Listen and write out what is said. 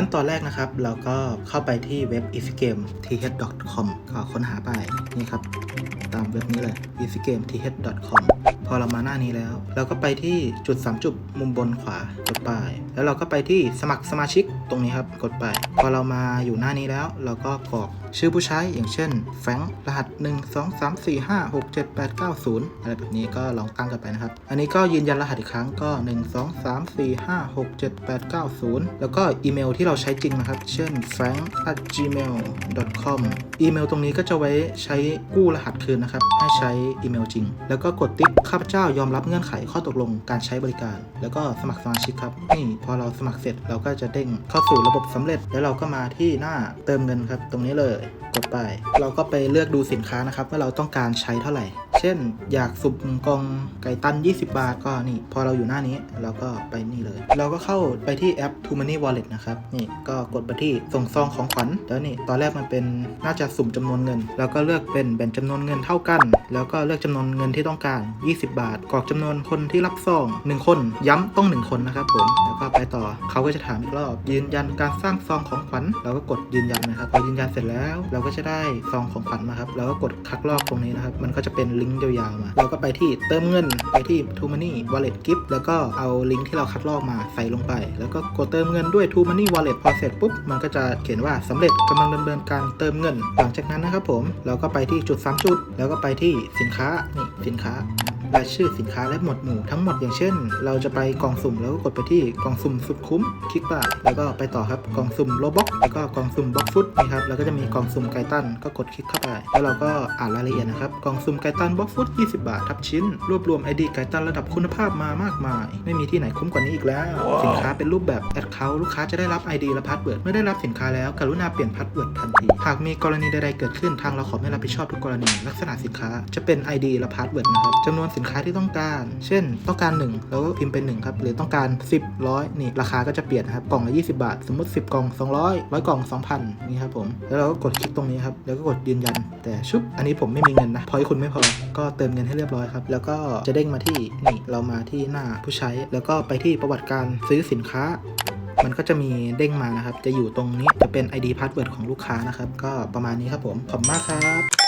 ขั้นตอนแรกนะครับ เราก็เข้าไปที่เว็บ easygame.th.com ก็ค้นหาไปนี่ครับ ตามเว็บนี้เลย easygame.th.com พอเรามาหน้านี้แล้ว เราก็ไปที่จุด 3 จุดมุมบนขวากดไป แล้วเราก็ไปที่สมัครสมาชิกตรงนี้ครับกดไป พอเรามาอยู่หน้านี้แล้ว เราก็กรอกชื่อผู้ใช้อย่างเช่นแฟรงรหัส 1 2 3 4 5 6 7 8 9 0 อะไรแบบนี้ก็ลองตั้งกันไปนะครับ อันนี้ก็ยืนยันรหัสอีกครั้งก็ 1 2 3 4 5 6 7 8 9 0 แล้วก็อีเมลที่เราใช้จริงนะครับ เช่น frank at gmail com อีเมลตรงนี้ก็จะไว้ใช้กู้รหัสคืนนะครับ ให้ใช้อีเมลจริง แล้วก็กดติ๊กเข้าพเจ้ายอมรับเงื่อนไขข้อตกลงการใช้บริการ แล้วก็สมัครสมาชิกครับนี่พอเราสมัครเสร็จเราก็จะเด้งเข้าสู่ระบบสำเร็จ แล้วเราก็มาที่หน้าเติมเงินครับ ตรงนี้เลยกดไป เราก็ไปเลือกดูสินค้านะครับว่าเราต้องการใช้เท่าไหร่ เช่น อยากสุ่มกองไก่ตัน 20 บาทก็นี่ พอเราอยู่หน้านี้เราก็ไปนี่เลย เราก็เข้าไปที่แอป t o Money Wallet นะครับนี่ก็กดไปที่ส่งซองของขวัญแล้วนี่ตอนแรกมันเป็นน่าจะสุ่มจำนวนเงิน แล้วก็เลือกเป็นแบ่งจำนวนเงินเท่ากัน แล้วก็เลือกจำนวนเงินที่ต้องการ 20บาทกรอกจำนวนคนที่รับซอง1คนย้ำต้อง 1 คนนะครับผมแล้วก็ไปต่อเขาก็จะถามอีกรอบยืนยันการสร้างซองของขวัญเราก็กดยืนยันนะครับพอยืนยันเสร็จแล้ว เราก็จะได้ซองของขวัญมาครับแล้วก็กดคัดลอกตรงนี้นะครับมันก็จะเป็นลิงก์ยาวๆมาเราก็ไปที่เติมเงินไปที่ t o Money Wallet Gift แล้วก็เอาลิงก์ที่เราคัดลอกมาใส่ลงไป แล้วก็กดเติมเงินด้วย t o Money Wallet พอเสร็จปุ๊บมันก็จะเขียนว่าสำเร็จกำลังดำเนินการเติมเงิน หลังจากนั้นนะครับผมเราก็ไปที่จุด3จุดแล้วก็ไปที่สินค้านี่สินค้า รายชื่อสินค้าและหมวดหมู่ทั้งหมดอย่างเช่น เราจะไปกล่องสุ่มแล้วก็กดไปที่กล่องสุ่มสุดคุ้มคลิกไปแล้วก็ไปต่อครับกล่องสุ่มโลบ็อกแล้วก็กล่องสุ่มบ็อกฟุตนี่ครับแล้วก็จะมีกล่องสุ่มไกตันก็กดคลิกเข้าไป แล้วเราก็อ่านรายละเอียดนะครับกล่องสุ่มไกตันบ็อกฟุต20 บาททับชิ้น รวบรวมไอดีไกตันระดับคุณภาพมามากมาย ไม่มีที่ไหนคุ้มกว่านี้อีกแล้วสินค้าเป็นรูปแบบแอดเคาลูกค้าจะได้รับ ID และพาสเวิร์ดเมื่อได้รับสินค้าแล้วกรุณาเปลี่ยนพาสเวิร์ดทันทีหากมีกรณีใดๆเกิดขึ้นทางเราขอไม่รับผิดชอบทุกกรณี ลักษณะสินค้าจะเป็น ID และพาสเวิร์ดนะครับจำนวนสินค้าที่ต้องการ เช่น ต้องการ 1 แล้วก็พิมพ์เป็น1ครับ หรือต้องการ 10ร้อยนี่ราคาก็จะเปลี่ยนครับ กล่องละ 20 บาท สมมติ 10 กล่อง 200 100 กล่อง 2,000 นี่ครับผม แล้วเราก็กดคลิกตรงนี้ครับ แล้วก็กดยืนยัน แต่ชุบ อันนี้ผมไม่มีเงินนะ พอให้คุณไม่พอ ก็เติมเงินให้เรียบร้อยครับ แล้วก็จะเด้งมาที่นี่ เรามาที่หน้าผู้ใช้ แล้วก็ไปที่ประวัติการซื้อสินค้ามันก็จะมีเด้งมานะครับ จะอยู่ตรงนี้ จะเป็น ID Password ของลูกค้านะครับ ก็ประมาณนี้ครับผม ขอบมากครับ